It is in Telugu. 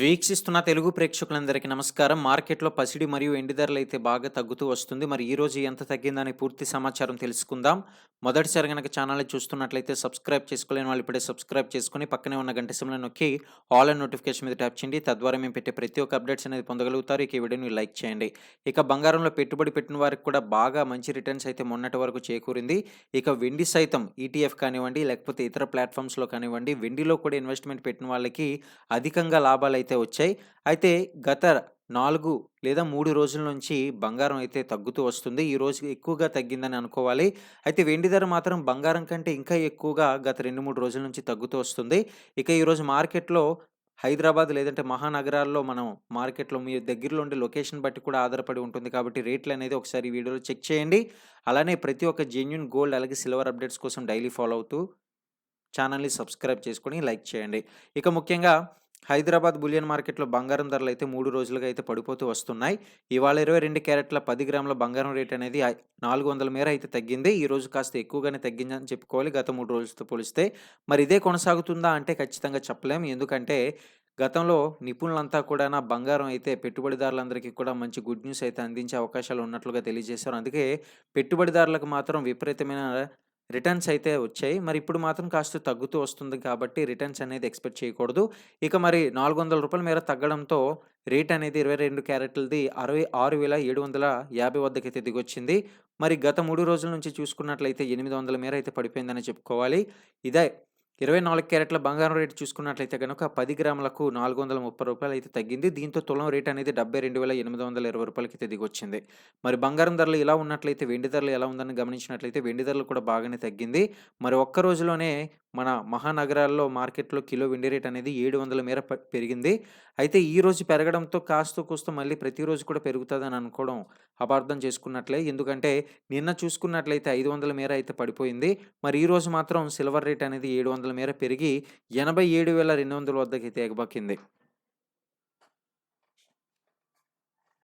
వీక్షిస్తున్న తెలుగు ప్రేక్షకులందరికీ నమస్కారం. మార్కెట్లో పసిడి మరియు ఎండి ధరలు అయితే బాగా తగ్గుతూ వస్తుంది. మరి ఈరోజు ఎంత తగ్గిందని పూర్తి సమాచారం తెలుసుకుందాం. మొదటిసారి కనుక ఛానల్ని చూస్తున్నట్లయితే సబ్స్క్రైబ్ చేసుకోలేని వాళ్ళు ఇప్పుడే సబ్స్క్రైబ్ చేసుకుని పక్కనే ఉన్న గంట సిమ్లో నొక్కి ఆల్ అండ్ నోటిఫికేషన్ మీద ట్యాప్ చేయండి. తద్వారా మేము పెట్టే ప్రతి ఒక్క అప్డేట్స్ అనేది పొందగలుగుతారు. ఇక ఈ వీడియోని లైక్ చేయండి. ఇక బంగారంలో పెట్టుబడి పెట్టిన వారికి కూడా బాగా మంచి రిటర్న్స్ అయితే మొన్నటి వరకు చేకూరింది. ఇక వెండి సైతం ఈటీఎఫ్ కానివ్వండి లేకపోతే ఇతర ప్లాట్ఫామ్స్లో కానివ్వండి వెండిలో కూడా ఇన్వెస్ట్మెంట్ పెట్టిన వాళ్ళకి అధికంగా లాభాలు అయితే వచ్చాయి. అయితే గత నాలుగు లేదా మూడు రోజుల నుంచి బంగారం అయితే తగ్గుతూ వస్తుంది. ఈ రోజు ఎక్కువగా తగ్గిందని అనుకోవాలి. అయితే వెండి ధర మాత్రం బంగారం కంటే ఇంకా ఎక్కువగా గత రెండు మూడు రోజుల నుంచి తగ్గుతూ వస్తుంది. ఇక ఈరోజు మార్కెట్లో హైదరాబాద్ లేదంటే మహానగరాల్లో మనం మార్కెట్లో మీ దగ్గరలో ఉండే లొకేషన్ బట్టి కూడా ఆధారపడి ఉంటుంది కాబట్టి రేట్లు అనేది ఒకసారి వీడియోలో చెక్ చేయండి. అలానే ప్రతి ఒక్క జెన్యున్ గోల్డ్ అలాగే సిల్వర్ అప్డేట్స్ కోసం డైలీ ఫాలో అవుతూ ఛానల్ని సబ్స్క్రైబ్ చేసుకొని లైక్ చేయండి. ఇక ముఖ్యంగా హైదరాబాద్ బులియన్ మార్కెట్లో బంగారం ధరలు అయితే మూడు రోజులుగా అయితే పడిపోతూ వస్తున్నాయి. ఇవాళ ఇరవై రెండు క్యారెట్ల పది గ్రాముల బంగారం రేట్ అనేది నాలుగు వందల మేర అయితే తగ్గింది. ఈ రోజు కాస్త ఎక్కువగానే తగ్గిందని చెప్పుకోవాలి. గత మూడు రోజులతో పోలిస్తే మరి ఇదే కొనసాగుతుందా అంటే ఖచ్చితంగా చెప్పలేము ఎందుకంటే గతంలో నిపుణులంతా కూడా నా బంగారం అయితే పెట్టుబడిదారులందరికీ కూడా మంచి గుడ్ న్యూస్ అయితే అందించే అవకాశాలు ఉన్నట్లుగా తెలియజేశారు. అందుకే పెట్టుబడిదారులకు మాత్రం విపరీతమైన రిటర్న్స్ అయితే వచ్చాయి. మరి ఇప్పుడు మాత్రం కాస్త తగ్గుతూ వస్తుంది కాబట్టి రిటర్న్స్ అనేది ఎక్స్పెక్ట్ చేయకూడదు. ఇక మరి నాలుగు వందల రూపాయల మేర తగ్గడంతో రేట్ అనేది ఇరవై రెండు క్యారెట్లది అరవై ఆరు వేల ఏడు వందల యాభై వద్దకైతే దిగొచ్చింది. మరి గత మూడు రోజుల నుంచి చూసుకున్నట్లయితే ఎనిమిది వందల మేర అయితే పడిపోయిందని చెప్పుకోవాలి. ఇదే ఇరవై నాలుగు క్యారెట్ల బంగారం రేటు చూసుకున్నట్లయితే కనుక పది గ్రాములకు నాలుగు వందల ముప్పై రూపాయలు అయితే తగ్గింది. దీంతో తులం రేట్ అనేది డెబ్బై రెండు వేల ఎనిమిది వందల ఇరవై రూపాయలకి అయితే దిగొచ్చింది. మరి బంగారం ధరలు ఇలా ఉన్నట్లయితే వెండి ధరలు ఎలా ఉందని గమనించినట్లయితే వెండి ధరలు కూడా బాగానే తగ్గింది. మరి ఒక్క రోజులోనే మన మహానగరాల్లో మార్కెట్లో కిలో వెండి రేట్ అనేది ఏడు వందల మేర పెరిగింది. అయితే ఈ రోజు పెరగడంతో కాస్త కూస్త మళ్ళీ ప్రతిరోజు కూడా పెరుగుతుందని అనుకోవడం అపార్థం చేసుకున్నట్లే. ఎందుకంటే నిన్న చూసుకున్నట్లయితే ఐదు వందల మేర అయితే పడిపోయింది. మరి ఈ రోజు మాత్రం సిల్వర్ రేట్ అనేది ఏడు వందల మేర పెరిగి ఎనభై ఏడు వేల రెండు వందల వద్దకి అయితే